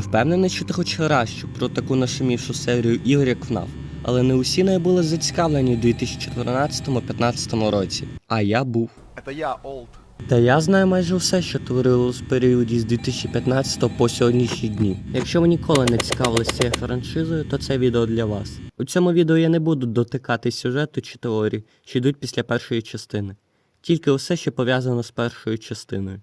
Я впевнений, що ти хоч раз чув про таку нашумівшу серію ігор, як FNAF. Але не усі нею були зацікавлені у 2014-15 році. А я був. Это я, Олд. Та я знаю майже все, що творилось в періоді з 2015 по сьогоднішні дні. Якщо ви ніколи не цікавились цією франшизою, то це відео для вас. У цьому відео я не буду дотикати сюжету чи теорії, що йдуть після першої частини. Тільки усе, що пов'язано з першою частиною.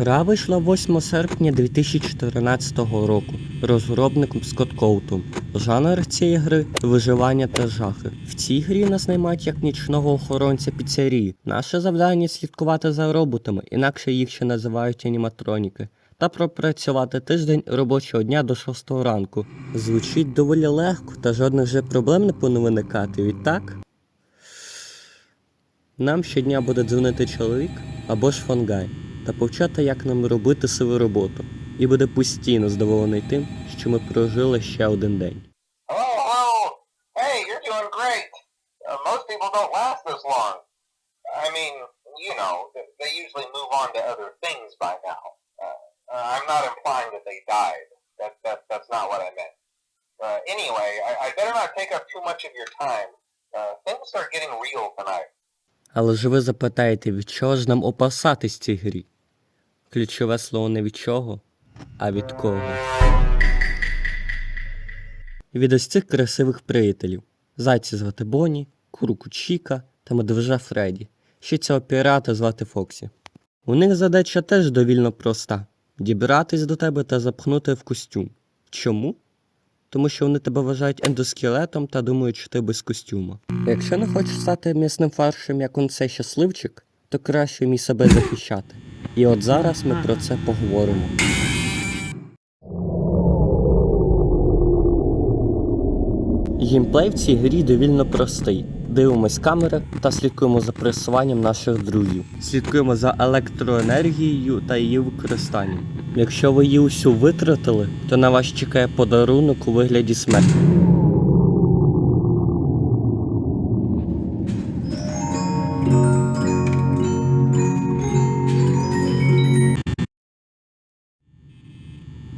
Гра вийшла 8 серпня 2014 року розробником Скотт Коутом. Жанр цієї гри виживання та жахи. В цій грі нас наймають як нічного охоронця піцерії. Наше завдання слідкувати за роботами, інакше їх ще називають аніматроніки. Та пропрацювати тиждень робочого дня до 6 ранку. Звучить доволі легко, та жодних же проблем не повинно виникати, відтак? Нам щодня буде дзвонити чоловік або ж фонгай та повчати, як нам робити свою роботу, і буде постійно задоволений тим, що ми прожили ще один день. Hello, hello. Hey, you're doing great. Uh, most people don't last this long. I mean, you know, they usually move on to other things by now. Uh, uh, I'm not implying that they died. That, that, that's not what I meant. Uh, anyway, I, I better not take up too much of your time. Uh, things are getting real tonight. Але ж ви запитаєте, від чого ж нам опасатись цій грі? Ключове слово не від чого, а від кого. Від ось цих красивих приятелів. Зайця звати Бонні, курку Чіка та медвежа Фредді. Ще цього пірата звати Фоксі. У них задача теж довільно проста: дібратись до тебе та запхнути в костюм. Чому? Тому що вони тебе вважають ендоскелетом та думають, що ти без костюма. Якщо не хочеш стати м'ясним фаршем, як он цей щасливчик, то краще вмій себе захищати. І от зараз ми про це поговоримо. Геймплей в цій грі довільно простий. Дивимось камери та слідкуємо за пересуванням наших друзів. Слідкуємо за електроенергією та її використанням. Якщо ви її усю витратили, то на вас чекає подарунок у вигляді смерті.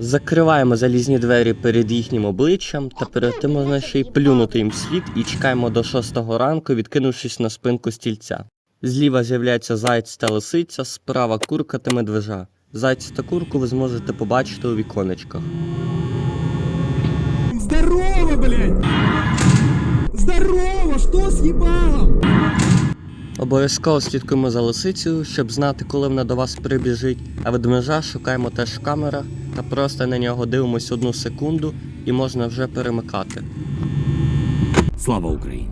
Закриваємо залізні двері перед їхнім обличчям та перед тим можна ще й плюнути їм слід і чекаємо до шостого ранку, відкинувшись на спинку стільця. Зліва з'являється заєць та лисиця, справа курка та медвежа. Зайця та курку ви зможете побачити у віконечках. Здорово, блядь! Здорово! Что с ебалом? Обов'язково слідкуємо за лисицею, щоб знати, коли вона до вас прибіжить, а ведмежа шукаємо теж в камерах та просто на нього дивимось одну секунду і можна вже перемикати. Слава Україні!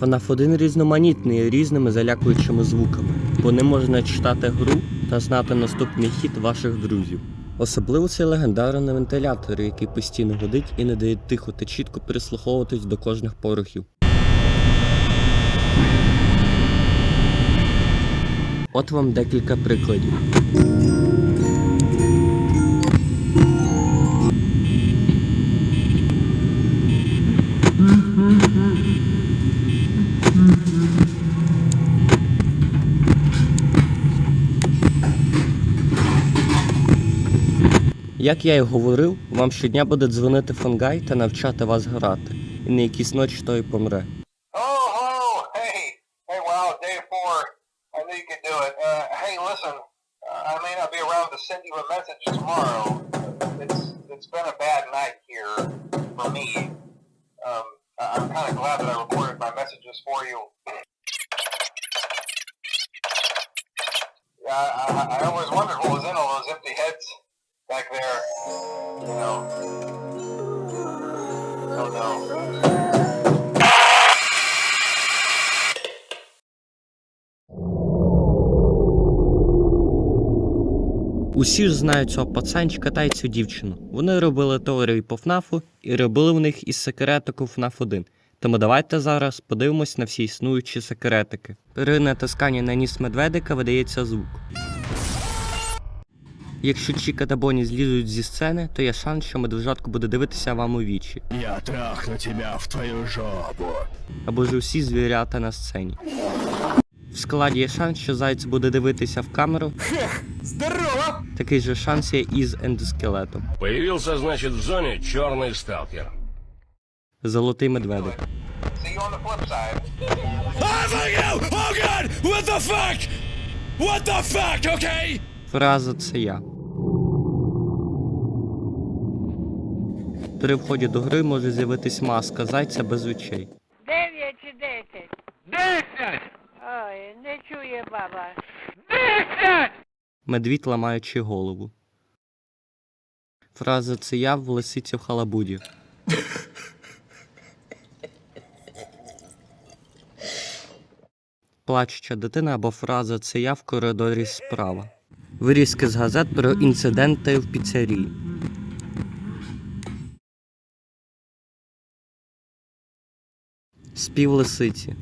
FNAF 1 різноманітний різними залякуючими звуками, бо не можна читати гру та знати наступний хід ваших друзів. Особливо цей легендарний на вентиляторі, який постійно гудить і не дає тихо та чітко прислуховуватись до кожних порухів. От вам декілька прикладів. Як я і говорив, вам щодня буде дзвонити фонгай та навчати вас грати. І на якійсь ночі той помре. I'm kind of glad that I recorded my messages for you. Yeah, I, I, I always wondered what was in all Усі ж знають цього пацанчика та й цю дівчину. Вони робили теорії по ФНАФу і робили в них із секретику ФНАФ 1. Тому давайте зараз подивимось на всі існуючі секретики. При натисканні на ніс медведика видається звук. Якщо Чіка та Бонні злізуть зі сцени, то є шанс, що медвежатко буде дивитися вам у вічі. Я трахну тебя в твою жопу. або ж усі звірята на сцені. В складі є шанс, що зайць буде дивитися в камеру. Хех, Здорово! Такий же шанс є і з ендоскелетом. Появился, значит, в зоне черный сталкер. Золотий медведик. Фраза це я. При вході до гри може з'явитись маска зайця без очей. Дев'ять чи десять? Десять! Ой, не чує баба. Медвідь ламаючи голову. Фраза це я в лисиці в халабуді. Плачуча дитина або фраза це я в коридорі справа. Вирізки з газет про інциденти в піцерії. Спів лисиці.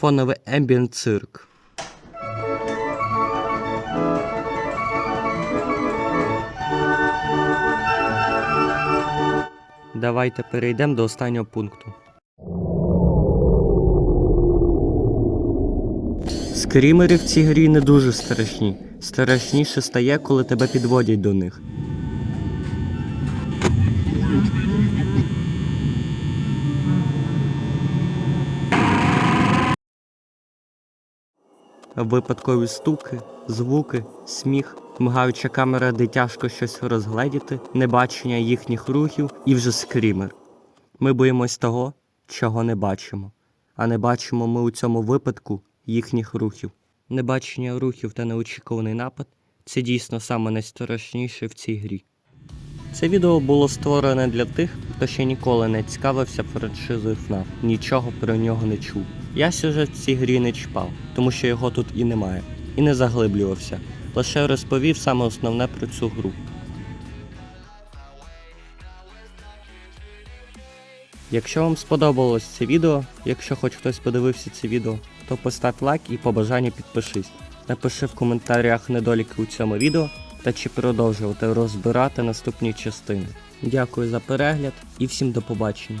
Фоновий ембієнт цирк. Давайте перейдемо до останнього пункту. Скрімери в цій грі не дуже страшні. Страшніше стає, коли тебе підводять до них. Випадкові стуки, звуки, сміх, мигаюча камера, де тяжко щось розгледіти, небачення їхніх рухів і вже скрімер. Ми боїмось того, чого не бачимо, а не бачимо ми у цьому випадку їхніх рухів. Небачення рухів та неочікуваний напад це дійсно саме найстрашніше в цій грі. Це відео було створене для тих, хто ще ніколи не цікавився франшизою FNAF, нічого про нього не чув. Я сюжет цій грі не чіпав, тому що його тут і немає, і не заглиблювався, лише розповів саме основне про цю гру. Якщо вам сподобалось це відео, якщо хоч хтось подивився це відео, то постав лайк і по бажанню підпишись. Напиши в коментарях недоліки у цьому відео та чи продовжувати розбирати наступні частини. Дякую за перегляд і всім до побачення.